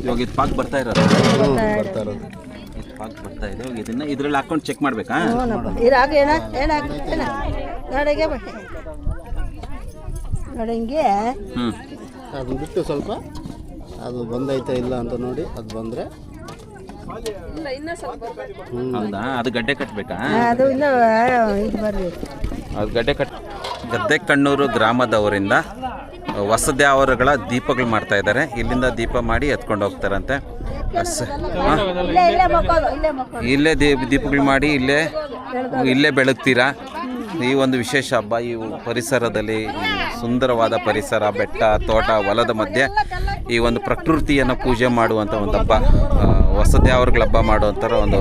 ಇವಾಗ ಇದು ಪಾಕ್ ಬರ್ತಾ ಇರೋದು. ಬರ್ತಾ ಇರೋದು. ಇದು ಪಾಕ್ ಬರ್ತಾ ಇದೆ ಇವಾಗ ಇದನ್ನ ಇದ್ರಲ್ಲಿ ಹಾಕೊಂಡು ಚೆಕ್ ಮಾಡ್ಬೇಕಾ? ಇರಾಗ ಏನ ನೋಡಗೆ ಅದು ಬಿಟ್ಟು ಸ್ವಲ್ಪ. ಅದು ಬಂದೈತೆ ಇಲ್ಲ ಅಂತ ನೋಡಿ ಅದು ಬಂದರೆ. ಹೌದಾ? ಅದು ಗಡ್ಡೆ ಕಟ್ಟಬೇಕಾ ಅದು ಇಲ್ಲ ಇದು ಬರಬೇಕು. ಅದು ಗಡ್ಡೆ ಕಟ್ ಗದ್ದೆ ಕಣ್ಣೂರು ಗ್ರಾಮದವರಿಂದ ವಸತಿ ಅವರುಗಳ ದೀಪಗಳು ಮಾಡ್ತಾ ಇದ್ದಾರೆ. ಇಲ್ಲಿಂದ ದೀಪ ಮಾಡಿ ಎತ್ಕೊಂಡು ಹೋಗ್ತಾರಂತೆ? ಇಲ್ಲೇ ದೀಪಗಳು ಮಾಡಿ ಇಲ್ಲೇ ಇಲ್ಲೇ ಬೆಳಗ್ತೀರಾ? ಈ ಒಂದು ವಿಶೇಷ ಹಬ್ಬ, ಈ ಪರಿಸರದಲ್ಲಿ ಸುಂದರವಾದ ಪರಿಸರ, ಬೆಟ್ಟ, ತೋಟ, ಹೊಲದ ಮಧ್ಯೆ ಈ ಒಂದು ಪ್ರಕೃತಿಯನ್ನು ಪೂಜೆ ಮಾಡುವಂಥ ಒಂದು ಹಬ್ಬ ವಸತಿ ಅವ್ರಗಳ ಹಬ್ಬ ಮಾಡುವಂಥರ ಒಂದು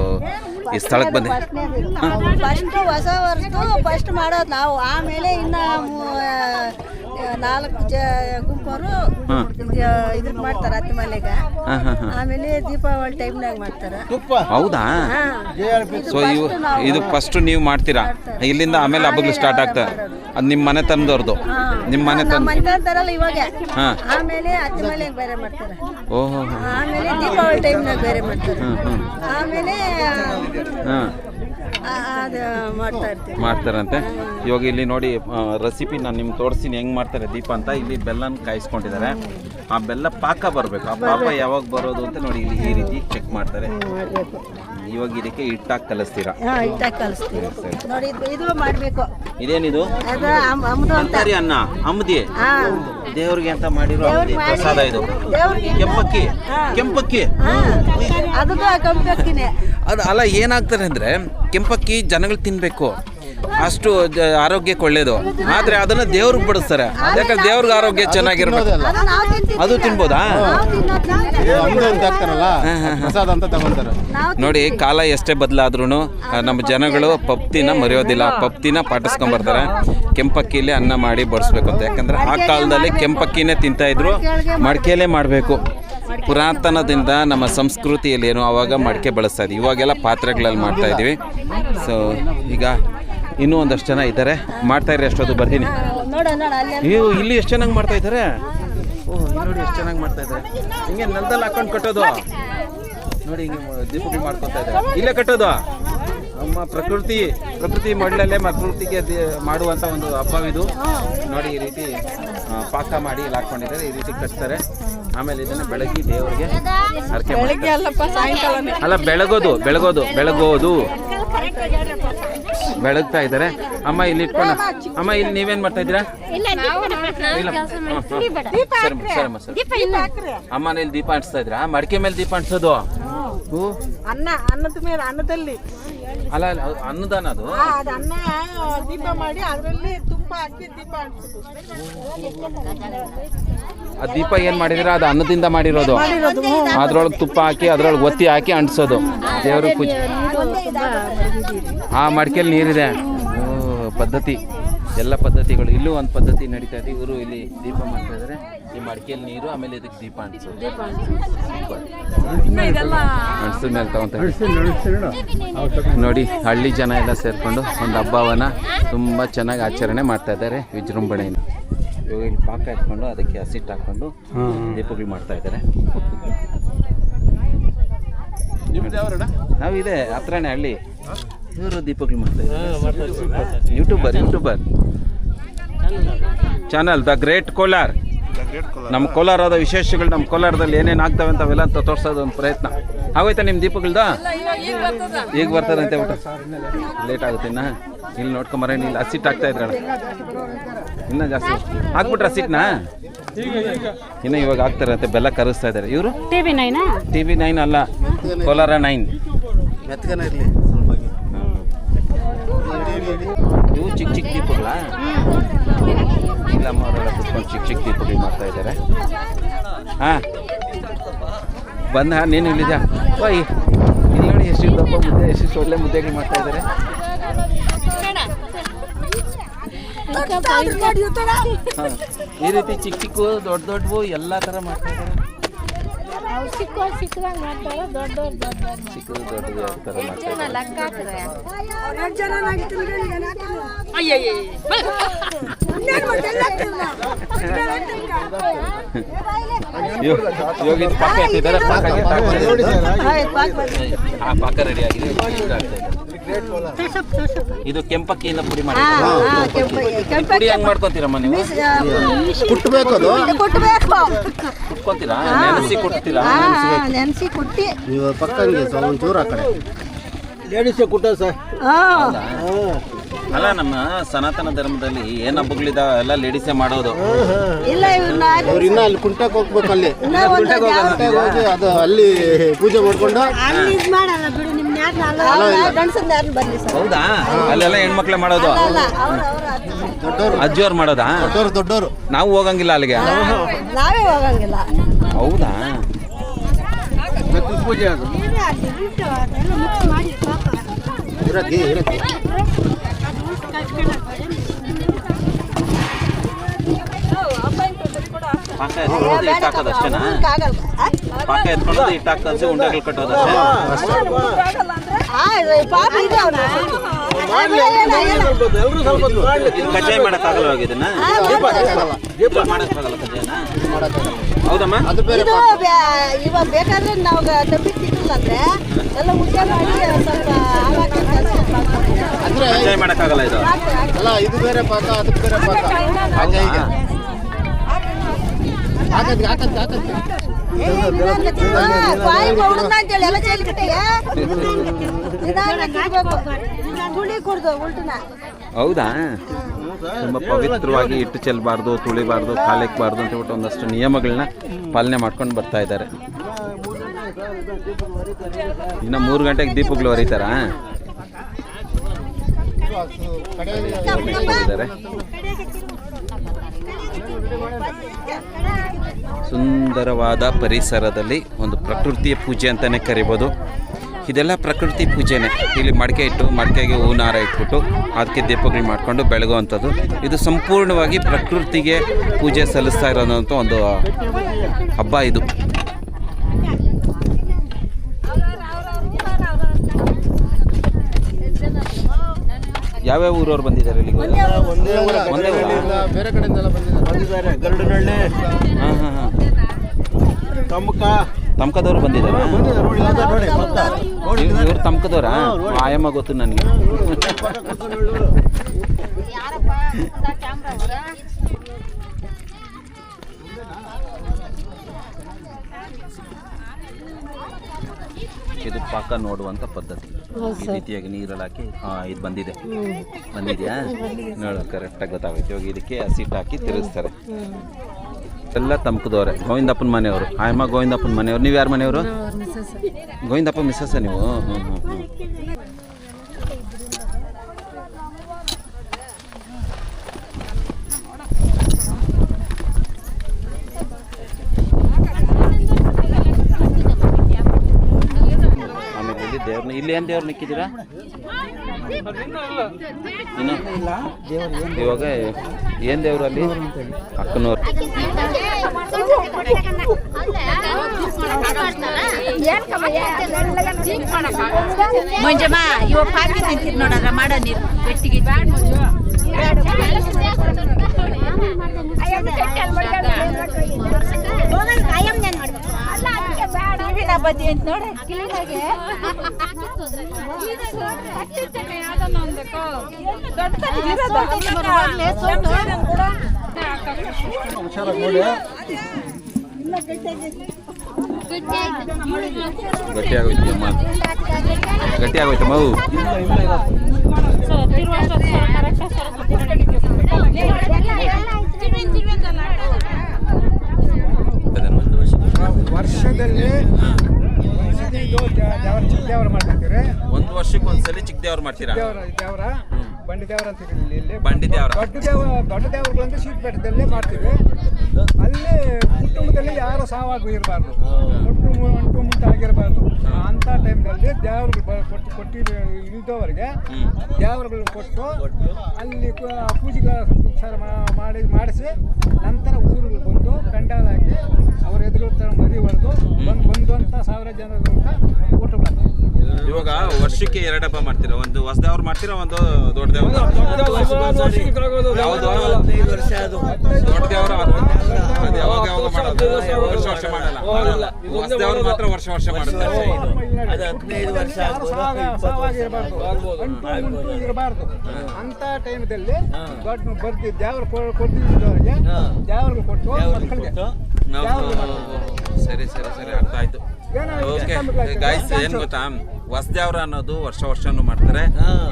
ಈ ಸ್ಥಳಕ್ಕೆ ಬಂದೆ ಫಸ್ಟ್ ಹೊಸ ವರ್ಷದ್ದು ಫಸ್ಟ್ ಮಾಡೋದು ನಾವು. ಆಮೇಲೆ ಇನ್ನ ನಾಲ್ಕು ಜ ಗುಂಪರು ಇದ್ರ ಮಾಡ್ತಾರೆ ಹತ್ತು ಮನೆಗ. ಆಮೇಲೆ ದೀಪಾವಳಿ ಟೈಮ್ನಾಗ ಮಾಡ್ತಾರ. ಹೌದಾ? ಸೊ ಇವು ಇದು ಫಸ್ಟ್ ನೀವು ಮಾಡ್ತೀರಾ? ಇಲ್ಲಿಂದ ಆಮೇಲೆ ಹಬ್ಬಗಳು ಸ್ಟಾರ್ಟ್ ಆಗ್ತದೆ ಅದು ನಿಮ್ಮ ಮನೆ ತಂದವ್ರದ್ದು ನಿಮ್ಮ ಮನೆ ತಂದು ಇವಾಗ. ಹಾಂ. ಆಮೇಲೆ ಮನೆಗೆ ಬೇರೆ ಮಾಡ್ತಾರ. ಓಹೋ. ಆಮೇಲೆ ದೀಪಾವಳಿ ಟೈಮ್ನಾಗ ಬೇರೆ ಮಾಡ್ತಾರೆ. ಆಮೇಲೆ ಹಾಂ. ಮಾಡ್ತಾರಂತೆ. ಇವಾಗ ಇಲ್ಲಿ ನೋಡಿ ರೆಸಿಪಿ ನಾನು ನಿಮ್ಗೆ ತೋರಿಸ್ತೀನಿ. ಹೆಂಗೆ ಮಾಡ್ತಾರೆ ದೀಪ ಅಂತ. ಇಲ್ಲಿ ಬೆಲ್ಲನ ಕಾಯಿಸ್ಕೊಂಡಿದ್ದಾರೆ. ಆ ಬೆಲ್ಲ ಪಾಕ ಬರಬೇಕು. ಆ ಪಾಪ ಯಾವಾಗ ಬರೋದು ಅಂತ ನೋಡಿ ಇಲ್ಲಿ ಈ ರೀತಿ ಚೆಕ್ ಮಾಡ್ತಾರೆ. ಇವಾಗ ಇದಕ್ಕೆ ಹಿಟ್ಟಾಗಿ ಕಲಿಸ್ತೀರಾ? ಹಿಟ್ಟಾಗಿ ಕಲಿಸ್ತೀವಿ. ನೋಡಿ ಇದು ಮಾಡಬೇಕು. ಇದೇನಿದು? ಅಂತಾರಿ ಅನ್ನ ಅಮ್ಮದಿ ಹಾಂ. ದೇವ್ರಿಗೆ ಅಂತ ಮಾಡಿರೋ ಪ್ರಸಾದ ಇದು. ಕೆಂಪಕ್ಕಿ. ಕೆಂಪಕ್ಕಿ. ಅದು ಕಂಪಕ್ಕಿನೇ. ಅದು ಅಲ್ಲ ಏನಾಗ್ತಾರೆ ಅಂದರೆ ಕೆಂಪಕ್ಕಿ ಜನಗಳು ತಿನ್ನಬೇಕು ಅಷ್ಟು ಜ- ಆರೋಗ್ಯಕ್ಕೆ ಒಳ್ಳೇದು. ಆದರೆ ಅದನ್ನ ದೇವ್ರಿಗೆ ಬಡಿಸ್ತಾರೆ. ಯಾಕಂದ್ರೆ ದೇವ್ರಿಗೆ ಆರೋಗ್ಯ ಚೆನ್ನಾಗಿರ್ಬೇಕು ಅದು ಅದು ತಿನ್ಬೋದಾ? ನೋಡಿ ಕಾಲ ಎಷ್ಟೇ ಬದಲಾದ್ರೂ ನಮ್ಮ ಜನಗಳು ಪಪ್ತಿನ ಮರೆಯೋದಿಲ್ಲ. ಪಪ್ತಿನ ಪಾಠಿಸ್ಕೊಂಬರ್ತಾರೆ ಕೆಂಪಕ್ಕಿಲಿ ಅನ್ನ ಮಾಡಿ ಬಡಿಸ್ಬೇಕು ಅಂತ. ಯಾಕಂದ್ರೆ ಆ ಕಾಲದಲ್ಲಿ ಕೆಂಪಕ್ಕಿನೇ ತಿಂತಾ ಇದ್ರು ಮಡಿಕೆಲೇ ಮಾಡಬೇಕು. ಪುರಾತನದಿಂದ ನಮ್ಮ ಸಂಸ್ಕೃತಿಯಲ್ಲಿ ಏನು ಅವಾಗ ಮಡಿಕೆ ಬಳಸ್ತಾ ಇದ್ವಿ. ಇವಾಗೆಲ್ಲ ಪಾತ್ರೆಗಳಲ್ಲಿ ಮಾಡ್ತಾ ಇದ್ದೀವಿ. ಸೊ ಈಗ ಇನ್ನೂ ಒಂದಷ್ಟು ಜನ ಇದ್ದಾರೆ. ಮಾಡ್ತಾ ಇರಿ ಅಷ್ಟೊತ್ತು, ಬರ್ತೀನಿ. ನೀವು ಇಲ್ಲಿ ಎಷ್ಟು ಚೆನ್ನಾಗಿ ಮಾಡ್ತಾ ಇದ್ದಾರೆ? ನೋಡಿ ಎಷ್ಟು ಚೆನ್ನಾಗಿ ಮಾಡ್ತಾ ಇದ್ದಾರೆ. ಹಿಂಗೆ ನೆಲದಲ್ಲಿ ಹಾಕೊಂಡು ಕಟ್ಟೋದು. ನೋಡಿ ಹಿಂಗೆ ದೀಪಗಳು ಮಾಡ್ಕೊತಾ ಇದ್ದಾರೆ. ಇಲ್ಲೇ ಕಟ್ಟೋದು? ನಮ್ಮ ಪ್ರಕೃತಿ ಪ್ರಕೃತಿ ಮಡ್ಲಲ್ಲೇ ಪ್ರಕೃತಿಗೆ ಮಾಡುವಂಥ ಒಂದು ಹಬ್ಬವಿದು. ನೋಡಿ ಈ ರೀತಿ. ಪಾಕ ಮಾಡಿ ಇಲ್ಲಿ ಹಾಕೊಂಡಿದ್ದಾರೆ ಈ ರೀತಿ ಕಟ್ತಾರೆ. ಆಮೇಲೆ ಇದನ್ನು ಬೆಳಗ್ಗೆ ದೇವರಿಗೆ ಹರಕೆ ಮಾಡ್ತಾರೆ ಅಲ್ಲ ಬೆಳಗೋದು ಬೆಳಗೋದು ಬೆಳಗೋದು. ಬೆಳಗ್ತಾ ಇದ್ದಾರೆ. ಅಮ್ಮ ಇಲ್ಲಿ ಇಟ್ಕೊಂಡ ಅಮ್ಮ ಇಲ್ಲಿ ನೀವೇನ್ ಮಾಡ್ತಾ ಇದ್ದೀರಾ? ಅಮ್ಮ ಇಲ್ಲಿ ದೀಪ ಅಂಟಿಸ್ತಾ ಇದ್ರಾ ಮಡಿಕೆ ಮೇಲೆ ದೀಪ ಅಂಟಿಸೋದು ಅನ್ನ ಅನ್ನದ ಮೇಲೆ ಅನ್ನದಲ್ಲಿ. ಅಲ್ಲ ಅಲ್ಲ, ಅದು ಅನ್ನದಾನ ಅದು. ಆ, ದೀಪ ಮಾಡಿ ಅದರಲ್ಲಿ ತುಪ್ಪ ಹಾಕಿ ದೀಪ ಆ ದೀಪ ಏನ್ ಮಾಡಿದಿರ? ಅದು ಅನ್ನದಿಂದ ಮಾಡಿರೋದು. ಅದ್ರೊಳಗೆ ತುಪ್ಪ ಹಾಕಿ ಅದ್ರೊಳಗೆ ಒತ್ತಿ ಹಾಕಿ ಅಂಟಿಸೋದು. ದೇವ್ರ ಪೂಜೆ. ಆ ಮಡಿಕೆಯಲ್ಲಿ ನೀರಿದೆ. ಓ ಪದ್ಧತಿ. ಎಲ್ಲ ಪದ್ಧತಿಗಳು ಇಲ್ಲೂ ಒಂದು ಪದ್ಧತಿ ನಡೀತಾ ಇದೆ. ಇವರು ಇಲ್ಲಿ ದೀಪ ಮಾಡ್ತಾ ಇದ್ದಾರೆ ಈ ಮಡಿಕೆಯಲ್ಲಿ ನೀರು ಆಮೇಲೆ ಇದಕ್ಕೆ ದೀಪ ಅಂಟಿಸೋದು ಮೇಲೆ ನೋಡಿ ಹಳ್ಳಿ ಜನ ಎಲ್ಲ ಸೇರಿಕೊಂಡು ಒಂದು ಹಬ್ಬವನ್ನ ತುಂಬ ಚೆನ್ನಾಗಿ ಆಚರಣೆ ಮಾಡ್ತಾ ಇದ್ದಾರೆ ವಿಜೃಂಭಣೆಯಿಂದ. ಇವಾಗ ಇಲ್ಲಿ ಪಾಕ ಇಟ್ಕೊಂಡು ಅದಕ್ಕೆ ಹಸಿಟ್ಟು ಹಾಕೊಂಡು ದೀಪಗಳು ಮಾಡ್ತಾ ಇದ್ದಾರೆ ನಾವು ಇದೆ ಹತ್ರನೇ ಹಳ್ಳಿ. ಇವರು ದೀಪಗಳು ಮಾಡ್ತಾ ಇದ್ದಾರೆ. YouTuber YouTuber channel the great Kolar ನಮ್ಮ ಕೋಲಾರದ ವಿಶೇಷಗಳು ನಮ್ಮ ಕೋಲಾರದಲ್ಲಿ ಏನೇನು ಆಗ್ತವೆ ಅಂತ ಅವೆಲ್ಲ ಅಂತ ತೋರಿಸೋದು ಒಂದು ಪ್ರಯತ್ನ. ಆಗೋಯ್ತಾ ನಿಮ್ಮ ದೀಪಗಳ್ದ? ಈಗ ಬರ್ತದೆ ಅಂತ ಊಟ? ಲೇಟ್ ಆಗುತ್ತೆ ಇನ್ನ. ಇಲ್ಲಿ ನೋಡ್ಕೊಂಬರ ಇಲ್ಲಿ ಹಸಿಟ್ಟು ಆಗ್ತಾ ಇದ್ರಣ ಇನ್ನೂ ಜಾಸ್ತಿ ಹಾಕ್ಬಿಟ್ರೆ ಹಸಿಟ್ನಾ? ಇನ್ನು ಇವಾಗ ಆಗ್ತಾರಂತೆ ಬೆಲ್ಲ ಕರೆಸ್ತಾ ಇದ್ದಾರೆ ಇವರು? TV nine T V nine ಅಲ್ಲ ಕೋಲಾರ ನೈನ್ ಇವು ಚಿಕ್ಕ ಚಿಕ್ಕ ದೀಪಗಳ? ಅವರೆಲ್ಲ ಕುತ್ಕೊಂಡು ಚಿಕ್ಕ ಚಿಕ್ಕ ದೀಪಗಳು ಮಾಡ್ತಾ ಇದ್ದಾರೆ. ಹಾಂ? ಬಂದ ನೀನು ಇಲ್ಲಿದ್ಯಾ? ಓಯ್ ಇಲ್ಲಿ ನೋಡಿ ಎಷ್ಟು ದಪ್ಪ ಮುದ್ದೆ? ಎಷ್ಟು ಒಳ್ಳೆ ಮುದ್ದೆಗಳು ಮಾಡ್ತಾ ಇದ್ದಾರೆ? ಹಾಂ. ಈ ರೀತಿ ಚಿಕ್ಕ ಚಿಕ್ಕ ದೊಡ್ಡ ದೊಡ್ಡವು ಎಲ್ಲ ಥರ ಮಾಡ್ತಾ ಇದ್ದಾರೆ. ಚಿಕ್ಕವ್ರು ಚಿಕ್ಕದಾಗ ಮಾಡ್ತಾರೆ ದೊಡ್ಡವ್ರು ದೊಡ್ಡವ್ರು ಚಿಕ್ಕದು ದೊಡ್ಡದು ಯಾವ ಥರ ಮಾಡ್ತಾರೆ? ಇದು ಪಾಕ ಇಟ್ಟಿದ್ದಾರೆ ಪಾಕ್ ಪಾಕ ರೆಡಿ ಆಗಿದೆ ಇದು ಕೆಂಪಕ್ಕಿಯಿಂದ ಪುಡಿ ಮಾಡಿ. ಪುಡಿ ಹೆಂಗ್ ಮಾಡ್ಕೊಂತೀರಮ್ಮ ನೀವು? ಕುಟ್ಟಬೇಕು ಅದು? ಇದು ಕುಟ್ಬೇಕು. ಕುಟ್ಕೊಂತೀರಾ? ನೆನೆಸಿ ಕುಟ್ತೀರಾ? ನೆನ್ಸಿ ಕುಟ್ಟಿ. ನೀವು ಪಕ್ಕಂಗೆ ಸ್ವಲ್ಪ ಒಂಚೂರು ಆ ಕಡೆ. ಹಾ. ಅಲ್ಲ ನಮ್ಮ ಸನಾತನ ಧರ್ಮದಲ್ಲಿ ಏನ್ ಹಬ್ಬಗಳಿದಾವ ಎಲ್ಲ ಲೇಡೀಸೇ ಮಾಡೋದು. ಇಲ್ಲ ಅವ್ರು ಇನ್ನ ಅಲ್ಲಿ ಕುಂಟಕ್ ಹೋಗ್ಬೇಕು ಅಲ್ಲಿ. ಯಾವ- ಹೋಗಿ ಅದು ಅಲ್ಲಿ ಪೂಜೆ ಮಾಡ್ಕೊಂಡು. ಹೌದಾ? ಅಲ್ಲೆಲ್ಲ ಹೆಣ್ಮಕ್ಳೇ ಮಾಡೋದು? ಅಲ್ಲ ಅವ್ರ ಅವ್ರ ಅಜ್ಜಿಯವ್ರು ಮಾಡೋದಾ? ದೊಡ್ಡವರು ದೊಡ್ಡವರು ನಾವು ಹೋಗಂಗಿಲ್ಲ ಅಲ್ಲಿಗೆ. ನಾವೇ ಹೋಗಂಗಿಲ್ಲ. ಹೌದಾ? ಇರಕ್ಕೆ ಇರಕ್ಕೆ. ಪಾಕ ಹಾಕೋದು ಅಷ್ಟೇನಾ? ಹಾಕೋದು ಉಂಡೆಗಳು ಕಟ್ಟೋದು ಅಷ್ಟೇ. ಇದು ಕಜ್ಜಾಯ ಮಾಡಕ್ಕಾಗಲ್ಲ ಇವಾಗ ಇದನ್ನ? ಮಾಡಕ್ಕಾಗಲ್ಲ ಕಜ್ಜಾಯನ ಹೌದಮ್ಮ? ಇವಾಗ ಬೇಕಾದ್ರೆ ನಾವು ತಪ್ಪಿಟ್ಟಿಲ್ಲ ಅಂದ್ರೆ ಎಲ್ಲ ಮುದ್ದೆ ಮಾಡಿ ಸ್ವಲ್ಪ ಕಜ್ಜಾಯ ಮಾಡಕ್ಕಾಗಲ್ಲ ಇದು? ಅಲ್ಲ ಇದು ಬೇರೆ ಪಾಕ ಅದಕ್ಕೆ ಬೇರೆ ಪಾಕ. ಹಂಗೆ ಹೀಗೆ. ಹೌದಾ? ತುಂಬಾ ಪವಿತ್ರವಾಗಿ ಇಟ್ಟು ಚೆಲ್ಲಬಾರ್ದು ತುಳಿಬಾರ್ದು ಕಾಲಿಕ್ಬಾರ್ದು ಅಂತ ಹೇಳ್ಬಿಟ್ಟು ಒಂದಷ್ಟು ನಿಯಮಗಳನ್ನ ಪಾಲನೆ ಮಾಡ್ಕೊಂಡು ಬರ್ತಾ ಇದ್ದಾರೆ. ಇನ್ನು ಮೂರು ಗಂಟೆಗೆ ದೀಪಗಳು ಹೊರಿತಾರಾ? ಹೊರಿತಾರೆ ಸುಂದರವಾದ ಪರಿಸರದಲ್ಲಿ ಒಂದು ಪ್ರಕೃತಿಯ ಪೂಜೆ ಅಂತಲೇ ಕರಿಬೋದು. ಇದೆಲ್ಲ ಪ್ರಕೃತಿ ಪೂಜೆನೇ. ಇಲ್ಲಿ ಮಡಿಕೆ ಇಟ್ಟು, ಮಡಿಕೆಗೆ ಹೂನಾರ ಇಟ್ಬಿಟ್ಟು, ಅದಕ್ಕೆ ದೀಪಗಳು ಮಾಡಿಕೊಂಡು ಬೆಳಗುವಂಥದ್ದು. ಇದು ಸಂಪೂರ್ಣವಾಗಿ ಪ್ರಕೃತಿಗೆ ಪೂಜೆ ಸಲ್ಲಿಸ್ತಾ ಇರೋದಂಥ ಒಂದು ಹಬ್ಬ ಇದು. ಯಾವ್ಯಾವ ಊರವ್ರು ಬಂದಿದ್ದಾರೆ ಇಲ್ಲಿ ಒಂದೇ ಊರ. ಒಂದೇ ಊರ? ಇಲ್ಲ, ಬೇರೆ ಕಡೆಯಿಂದೆಲ್ಲ ಬಂದಿದ್ದಾರೆ. ಗರುಡನಹಳ್ಳಿ. ಹಾಂ ಹಾಂ ಹಾಂ. ತಮ್ಮಕ ತಮ್ಕದವ್ರು ಬಂದಿದ್ದಾರೆ? ಇವ್ರು ತಮಕದವ್ರ? ಆಯಮ್ಮ ಗೊತ್ತು ನನಗೆ. ಇದು ಪಾಕ ನೋಡುವಂತ ಪದ್ಧತಿ. ಈ ರೀತಿಯಾಗಿ ನೀರಲ್ಲಿ ಹಾಕಿ ಹಾ ಇದು ಬಂದಿದೆ. ಬಂದಿದ್ಯಾ? ನೋಡು ಕರೆಕ್ಟಾಗಿ ಗೊತ್ತಾಗುತ್ತೆ. ಹೋಗಿ ಇದಕ್ಕೆ ಹಸಿಟ್ಟು ಹಾಕಿ ತಿರುಗಿಸ್ತಾರೆ. ಎಲ್ಲ ತಮ್ಕದವ್ರೆ ಗೋವಿಂದಪ್ಪನ ಮನೆಯವರು. ಆಯಮ್ಮ ಗೋವಿಂದಪ್ಪನ ಮನೆಯವರು. ನೀವು ಯಾರ ಮನೆಯವರು ಗೋವಿಂದಪ್ಪ ಮಿಸ್ಸಸ್ಸ ನೀವು? ಹ್ಞೂ ಹ್ಞೂ ಹ್ಞೂ ಆಮೇಲೆ ಇಲ್ಲಿ ಏನು ದೇವ್ರನ್ನ ಇಕ್ಕಿದ್ದೀರಾ ಇನ್ನು? ಇವಾಗ ಏನು ದೇವ್ರು ಅಲ್ಲಿ? ಅಕ್ಕನವ್ರು. ಮಂಜಮ್ಮ, ಇವಾಗ ಪಾಕಿ ತಿಂತೀರಿ ನೋಡಲ್ಲ ಮಾಡೋ ನೀರು ಗಟ್ಟಿಗೆ ಬದ್ದಿ ಅಂತ ನೋಡಿ. ಗಟ್ಟಿ ಆಗೋಯ್ತು ಅಮ್ಮ. ಗಟ್ಟಿ ಆಗೋಯ್ತಮ್ಮ ಅವು ವರ್ಷದಲ್ಲಿ ಇದು ದೇ- ದೇವರ ಚಿಕ್ಕ ದೇವರ ಮಾಡ್ತಿರ್ತೀರಿ ಒಂದು ವರ್ಷಕ್ಕೆ ಒಂದ್ಸಲಿ ಚಿಕ್ಕ ದೇವ್ರು ಮಾಡ್ತೀರಾ ದೇವರ ದೇವರ? ಬಂಡಿ ದೇವರ ಅಂತ ಇಲ್ಲಿ ಇಲ್ಲಿ. ಬಂಡಿ ದೇವರ. ದೊಡ್ಡ ದೇವ ದೊಡ್ಡ ದೇವರುಗಳಂತ ಶೀಟ್ ಬೆಟ್ಟದಲ್ಲೇ ಮಾಡ್ತೀವಿ. ಅಲ್ಲಿ ಕುಟುಂಬದಲ್ಲಿ ಯಾರು ಸಾವಾಗು ಇರಬಾರ್ದು. ಒಟ್ಟು ಮು- ಅಂಟು ಮುಟ್ಟು ಆಗಿರಬಾರ್ದು ಅಂತ ಟೈಮ್ನಲ್ಲಿ ದೇವ್ರಿಗೆ ಕೊಟ್ಟು ಕೊಟ್ಟಿ ಇಳಿದವರಿಗೆ ಹ್ಮ್. ದೇವರುಗಳು ಕೊಟ್ಟು ಅಲ್ಲಿ ಪೂಜೆಗೆ ಪೂಜೆಗಳ ಉಪಚಾರ ಮಾಡಿ ಮಾಡಿಸಿ ನಂತರ ಊರಿಗೆ ಬಂದು ಕಂಡಾಲ ಹಾಕಿ ಅವ್ರ ಎದುರು ತರ ಮರಿ ಹೊಡೆದು ಬಂದು ಸಾವಿರ ಜನರು ಊಟ ಮಾಡ್ತಾರೆ ಇವಾಗ ವರ್ಷಕ್ಕೆ ಎರಡು ಹಬ್ಬ ಮಾಡ್ತೀರಾ? ಒಂದು ಹೊಸದೇವ್ರು ಮಾಡ್ತೀರಾ? ಒಂದು ದೊಡ್ಡ ದೇವ್ರ ದೊಡ್ಡ ದೇವರ ಯಾವಾಗ ಯಾವಾಗ ಮಾಡೋದು? ವರ್ಷ ವರ್ಷ ಮಾಡಲ್ಲ. ಹೊಸದೇವ್ರು ಮಾತ್ರ ವರ್ಷ ವರ್ಷ ಮಾಡ್ತಾರೆ. ಅದು ಸಾವಾಗಿರಬಾರ್ದು ವರ್ಷ ಮುಂಟು ಇರಬಾರ್ದು. ಅಂತ ಟೈಮದಲ್ಲಿ ದೊಡ್ಡ ಬರ್ತಿ ದೇವ್ರ ಕೊಟ್ಟಿದ್ದವರಿಗೆ ದೇವ್ರಿಗೆ ಕೊಟ್ಟು ಮಕ್ಕಳಿಗೆ ಸರಿ ಸರಿ ಸರಿ. ಅರ್ಥ ಆಯ್ತು. ಓಕೆ ಗಾಯ್ಸ್ ಏನ್ ಗೊತ್ತಾ? ಹೊಸದೇವ್ರ ಅನ್ನೋದು ವರ್ಷ ವರ್ಷನೂ ಮಾಡ್ತಾರೆ.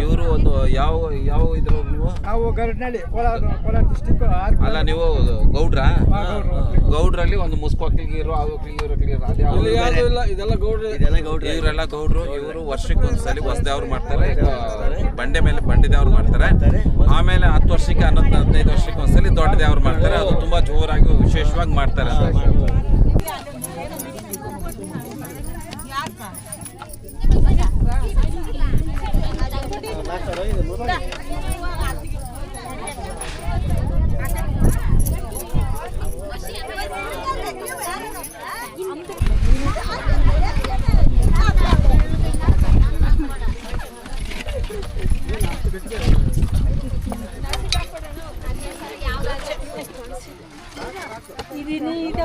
ಇವರು ಒಂದು ಯಾವ ಯಾವ ಇದ್ರು ನೀವು? ನಾವು ಗರಡ್ನಳ್ಳಿ ಕೋಲಾರ ಕೋಲಾರ ಡಿಸ್ಟಿಕ್ ಆರ್ ಅಲ್ಲ ನೀವು ಗೌಡ್ರ? ಗೌಡ್ರಲ್ಲಿ ಒಂದು ಮುಸ್ಕು ಒಕ್ಕಲಿಗರು ಆ ಒಕ್ಕಲಿಗರು ಒಕ್ಕಲಿಗರು ಅದು ಯಾವ ಇದೆಲ್ಲ ಗೌಡ್ರು. ಇವರೆಲ್ಲ ಗೌಡ್ರು ಇವರು ವರ್ಷಕ್ಕೆ ಒಂದ್ಸಲಿ ಹೊಸದೇವ್ರು ಮಾಡ್ತಾರೆ. ಬಂಡೆ ಮೇಲೆ ಬಂಡೆ ದೇವ್ರು ಮಾಡ್ತಾರೆ. ಆಮೇಲೆ ಹತ್ತು ವರ್ಷಕ್ಕೆ ಹನ್ನೊಂದು ಹದಿನೈದು ವರ್ಷಕ್ಕೆ ಒಂದ್ಸಲಿ ದೊಡ್ಡ ದೇವ್ರು ಮಾಡ್ತಾರೆ. ಅದು ತುಂಬಾ ಜೋರಾಗಿ ವಿಶೇಷವಾಗಿ ಮಾಡ್ತಾರೆ.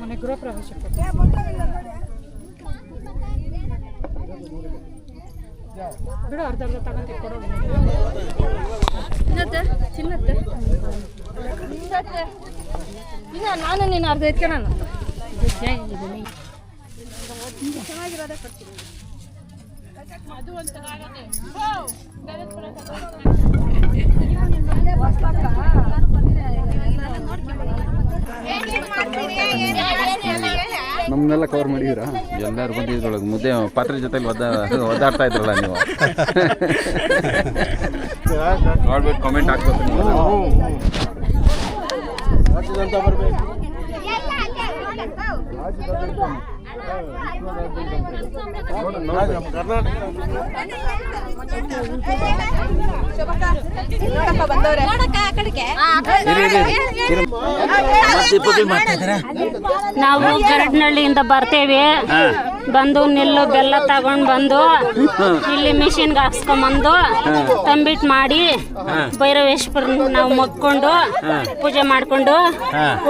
ಮನೆ ಗೃಹ ಪ್ರವೇಶ ಬಿಡು ಅರ್ಧ ಅರ್ಧ ತಗೊಂಡು ಕೊಡೋದು ಚಿನ್ನತ್ತೆ ಇಲ್ಲ ನಾನು ನೀನು ಅರ್ಧ ಎತ್ಕೆ ನಾನು. ನಮ್ಮನ್ನೆಲ್ಲ ಕವರ್ ಮಾಡಿದ್ದೀರಾ? ಎಲ್ಲರೂ ಬಂದಿದ್ರೊಳಗೆ ಮುದ್ದೆ ಪಾತ್ರೆ ಜೊತೆಲಿ ಒದ್ದ ಒದ್ದಾಡ್ತಾ ಇದ್ರಲ್ಲ ನೀವು. ನೋಡ್ಬೇಕು ಕಾಮೆಂಟ್ ಹಾಕ್ಬೇಕು ನೀವು. ನಾವು ಗರಡ್ನಳ್ಳಿಯಿಂದ ಬರ್ತೇವೆ. ಬಂದು ನಿಲ್ಲು ಬೆಲ್ಲ ತಗೊಂಡ್ ಬಂದು ಇಲ್ಲಿ ಮಿಷಿನ್ಗೆ ಹಾಕ್ಸ್ಕೊಂಬಂದು ತಂಬಿಟ್ ಮಾಡಿ ಭೈರವೇಶ್ವರ ನಾವು ಮಕ್ಕೊಂಡು ಪೂಜೆ ಮಾಡ್ಕೊಂಡು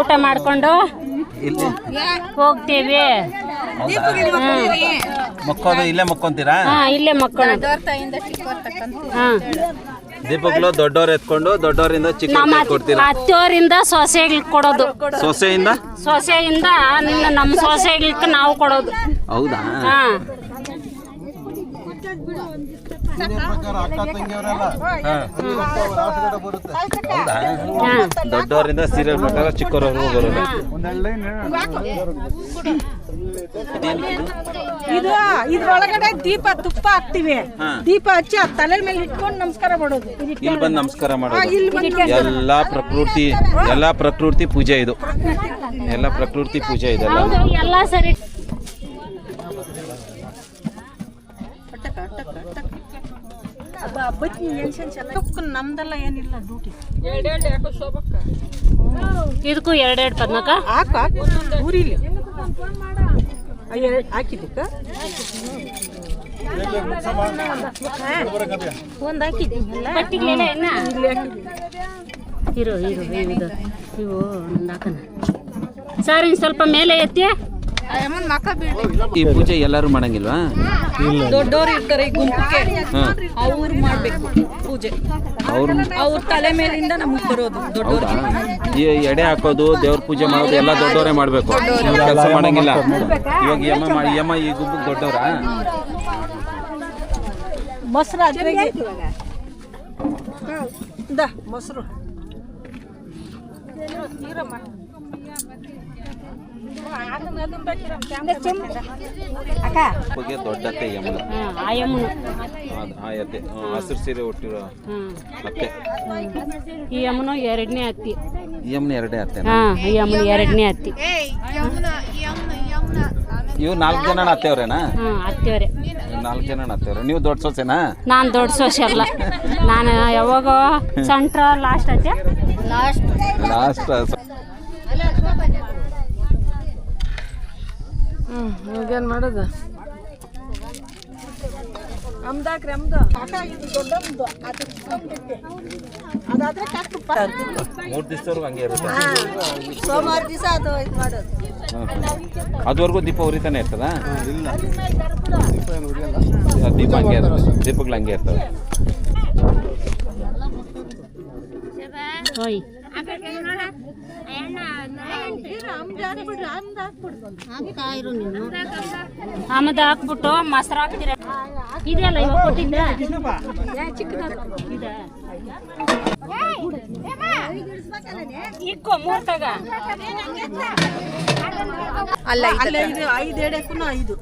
ಊಟ ಮಾಡ್ಕೊಂಡು ಹೋಗ್ತೇವೆ. ಮಕ್ಕೋದು ಇಲ್ಲೇ ಮಕ್ಕೊಂತೀರಾ? ಹಾ ಇಲ್ಲೇ ಮಕ್ಕಳು ಹಾ. ದೀಪಗಳು ದೊಡ್ಡವ್ರು ಎತ್ಕೊಂಡು ದೊಡ್ಡವರಿಂದ ಚಿಕ್ಕ ನಮ್ಮ ಕೊಡ್ತೀರಾ? ಅತ್ತೆಯವರಿಂದ ಸೊಸೆಗಳಿಗೆ ಕೊಡೋದು. ಸೊಸೆಯಿಂದ? ಸೊಸೆಯಿಂದ ನಿನ್ನ ನಮ್ಮ ಸೊಸೆಗಳಿಗೆ ನಾವು ಕೊಡೋದು. ಹೌದಾ? ಹಾ. ದೊಡ್ಡವರಿಂದ ಸೀರಿಯಲ್ ಪ್ರಕಾರ ಚಿಕ್ಕವರವರೆಗೂ ಬರೋದು ಇದು ಇದ್ರೊಳಗಡೆ ದೀಪ ತುಪ್ಪ ಹಾಕ್ತಿವಿ ದೀಪ ಹಚ್ಚಿ ಆ ತಲೆ ಮೇಲೆ ಇಟ್ಕೊಂಡು ನಮಸ್ಕಾರ ಮಾಡೋದು ಇಲ್ಲಿ ಬಂದು ನಮಸ್ಕಾರ ಮಾಡೋದು ಎಲ್ಲಾ ಪ್ರಕೃತಿ ಎಲ್ಲಾ ಪ್ರಕೃತಿ ಪೂಜೆ ಇದು ಎಲ್ಲ ಪ್ರಕೃತಿ ಪೂಜೆ ಇದೆಲ್ಲ ಎಲ್ಲ ಸರಿ ನಮ್ದೆಲ್ಲ ಏನಿಲ್ಲ ಡ್ಯೂಟಿ ಇದಕ್ಕೂ ಎರಡೆರಡು ಪದ್ಮಕ ಹಾಕ ಊರಿಲಿ. ಹಾಕಿದ್ದಕ್ಕ? ಒಂದು ಹಾಕಿದ್ದೆ ಇರು ಇರು ಇವು ಒಂದು ಹಾಕನ ಸರ್ ಸ್ವಲ್ಪ ಮೇಲೆ ಎತ್ತಿ. ಈ ಪೂಜೆ ಎಲ್ಲರೂ ಮಾಡಂಗಿಲ್ವಾ? ದೊಡ್ಡವ್ರು ಇರ್ತಾರೆ ಈ ಗುಂಪಕ್ಕೆ ಹಾ. ಅವ್ರು ಮಾಡ್ಬೇಕು ಪೂಜೆ. ಅವ್ರ ಅವ್ರ ತಲೆ ಮೇಲಿಂದ ನಮಗ್ ಬರೋದು ಈ ಎಡೆ ಹಾಕೋದು ದೇವ್ರ ಪೂಜೆ ಮಾಡೋದು ಎಲ್ಲ ದೊಡ್ಡವರೇ ಮಾಡ್ಬೇಕು. ಕೆಲಸ ಮಾಡಂಗಿಲ್ಲ. ಇವಾಗ ಯಮ ಮಾಡಿ ಯಮ ಈ ಗುಂಪಿಗೆ ದೊಡ್ಡವ್ರ? ಮೊಸರು ಅದ್ರಾಗೆ ಮೊಸರು ಬಗ್ಗೆ ದೊಡ್ಡ ಅತ್ತೆ ಯಮುನ. ಆ ಅತ್ತೆ ಹಸಿರು ಸೀರೆ ಹುಟ್ಟಿರೋ ಅತ್ತೆ. ಈ ಯಮುನ ಎರಡನೇ ಅತ್ತಿ. ಯಮುನ ಎರಡನೇ ಅತ್ತೆ ಹಾಂ ಈ ಯಮ್ಮನ ಎರಡನೇ ಹತ್ತಿ ಇವು ನಾಲ್ಕು ಜನ ಅತ್ತೆಯವ್ರೇನಾ? ಹಾಂ ಹತ್ತಿವರೆ ನಾಲ್ಕು ಜನ ಅತ್ತೆಯವ್ರೆ. ನೀವು ದೊಡ್ಡ ಸೊಸೆನಾ? ನಾನು ದೊಡ್ಡ ಸೊಸೆ ಅಲ್ಲ. ನಾನು ಯಾವಾಗ ಸೆಂಟ್ರ ಲಾಸ್ಟ್ ಅತ್ತೆ. ಲಾಸ್ಟ್ ಲಾಸ್ಟ್ ಹ್ಮ್ ಈಗೇನ್ ಮಾಡೋದು? ಅಮ್ದಾಕ್ರಿ ಅಮ್ದು. ಅದಾದ್ರೆ ಮೂರು ದಿವಸದವರೆಗೂ ಹಂಗೆ ಇರುತ್ತೆ. ಸೋಮವಾರ ದಿವಸ ಅದು ಇದು ಮಾಡೋದು. ಹ್ಮ್. ಅದುವರೆಗೂ ದೀಪ ಉರಿತಾನೆ ಇರ್ತದ? ಇಲ್ಲ. ದೀಪ ಏನು ಉರಿಯಲ್ಲ ದೀಪ ಹಂಗೆ ಇರ್ತದೆ ದೀಪಗಳು ಹಂಗೆ ಇರ್ತವೆ. ಹೋಯ್ ಆಮದ ಹಾಕ್ಬಿಟ್ಟು ಮೊಸರು ಹಾಕ್ತೀರ? ಇದೆಯಲ್ಲ ಇವಾಗ ಕೊಟ್ಟಿದ್ದ. ಇಕ್ಕೋ ತಗ ಅಲ್ಲ ಇದು ಐದು ಎಡೆಕ್ಕೂ ಐದು.